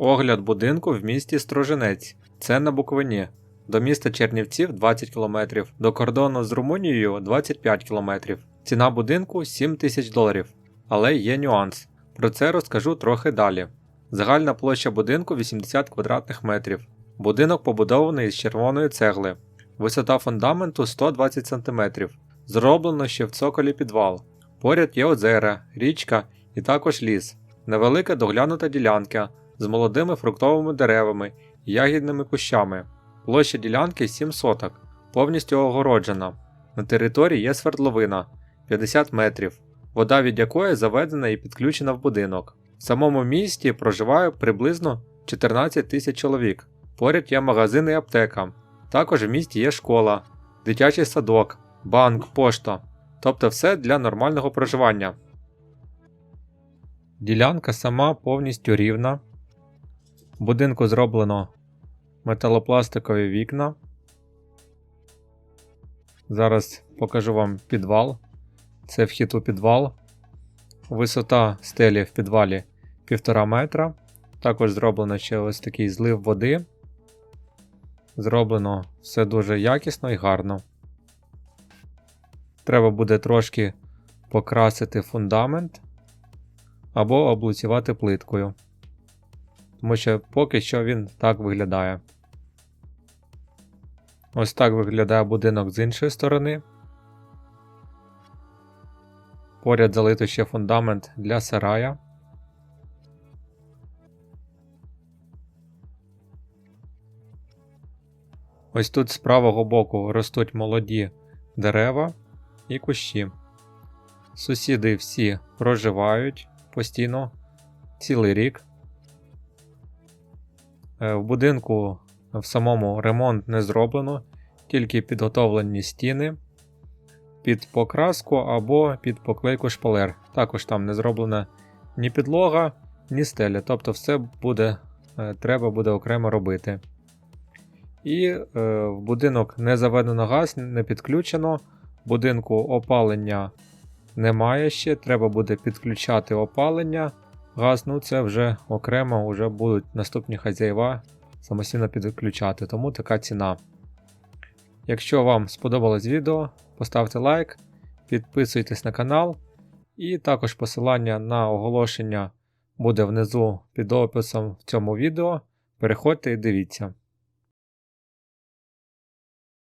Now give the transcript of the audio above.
Огляд будинку в місті Строженець. Це на Буковині. До міста Чернівців 20 км, до кордону з Румунією 25 км. Ціна будинку 7 тисяч доларів. Але є нюанс. Про це розкажу трохи далі. Загальна площа будинку 80 квадратних метрів. Будинок побудований з червоної цегли. Висота фундаменту 120 см. Зроблено ще в цоколі підвал. Поряд є озера, річка і також ліс. Невелика доглянута ділянка з молодими фруктовими деревами і ягідними кущами. Площа ділянки 7 соток, повністю огороджена. На території є свердловина 50 метрів, вода від якої заведена і підключена в будинок. В самому місті проживає приблизно 14 тисяч чоловік. Поряд є магазин і аптека. Також в місті є школа, дитячий садок, банк, пошта. Тобто все для нормального проживання. Ділянка сама повністю рівна. В будинку зроблено металопластикові вікна. Зараз покажу вам підвал. Це вхід у підвал. Висота стелі в підвалі 1,5 метра. Також зроблено ще ось такий злив води. Зроблено все дуже якісно і гарно. Треба буде трошки покрасити фундамент або облицювати плиткою. Тому що поки що він так виглядає. Ось так виглядає будинок з іншої сторони. Поряд залито ще фундамент для сарая. Ось тут з правого боку ростуть молоді дерева і кущі. Сусіди всі проживають постійно цілий рік. Е, В будинку в самому ремонт не зроблено, тільки підготовлені стіни під покраску або під поклейку шпалер. Також там не зроблена ні підлога, ні стеля. Тобто все буде, е, треба буде окремо робити. І е, в будинок не заведено газ, не підключено. В будинку опалення немає ще, треба буде підключати опалення. Газ, ну це вже окремо вже будуть наступні хазяїва самостійно підключати, тому така ціна. Якщо вам сподобалось відео, поставте лайк, підписуйтесь на канал, і також посилання на оголошення буде внизу під описом в цьому відео. Переходьте і дивіться.